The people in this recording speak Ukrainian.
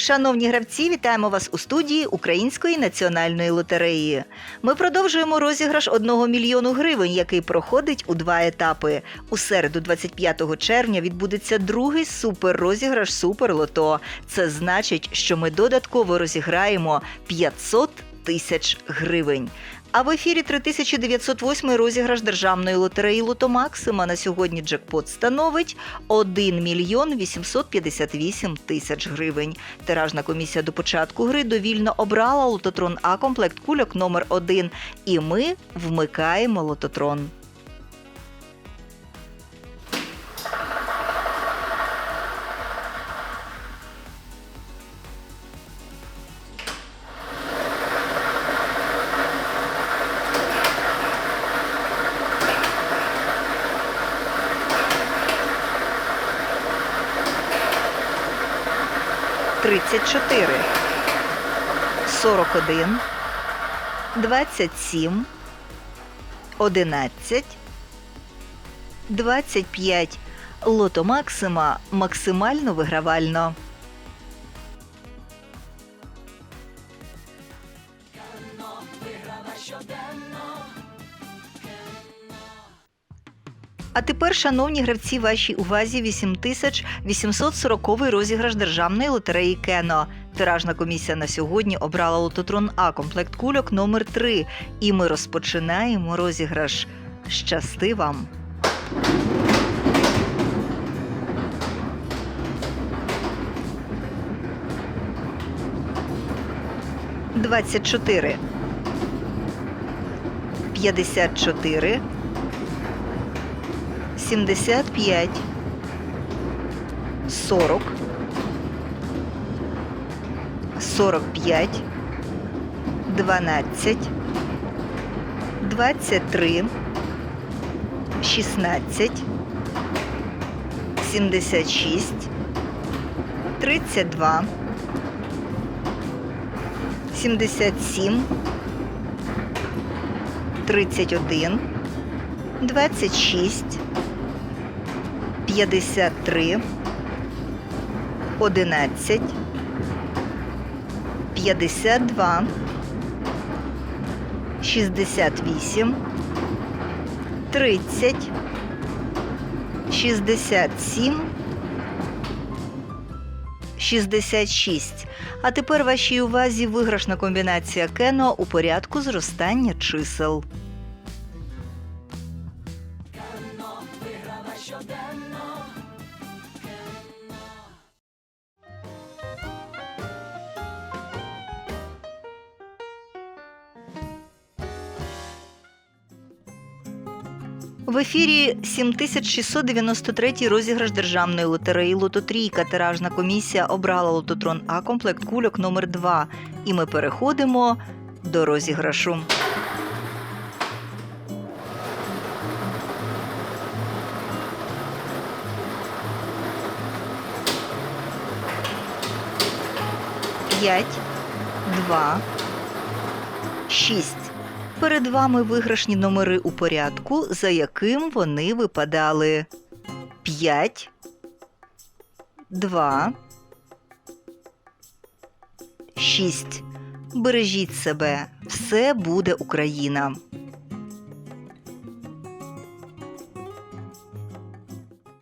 Шановні гравці, вітаємо вас у студії Української національної лотереї. Ми продовжуємо розіграш 1 мільйону гривень, який проходить у два етапи. У середу, 25 червня, відбудеться другий суперрозіграш Суперлото. Це значить, що ми додатково розіграємо 500 тисяч гривень. А в ефірі 3908 розіграш державної лотереї Лотомаксима на сьогодні джекпот становить 1 мільйон 858 тисяч гривень. Тиражна комісія до початку гри довільно обрала лототрон А комплект кульок номер 1 і ми вмикаємо лототрон. Тридцять чотири, сорок один, двадцять сім, одинадцять, двадцять п'ять. Лото Максима максимально вигравально. А тепер, шановні гравці, вашій увазі 8840 розіграш державної лотереї Кено. Тиражна комісія на сьогодні обрала лототрон А комплект кульок номер 3 І ми розпочинаємо розіграш. Щасти вам! Двадцять чотири. П'ятдесят чотири. 75 40 45 12 23 16 76 32 77 31 26 53 11 52 68 30 67 66. А тепер вашій увазі виграшна комбінація кено у порядку зростання чисел. В ефірі 7693 розіграш державної лотереї Лототрійка. Тиражна комісія обрала лототрон А комплект кульок номер 2 І ми переходимо до розіграшу. П'ять, два, шість. Перед вами виграшні номери у порядку, за яким вони випадали 5, 2, 6. Бережіть себе, все буде Україна.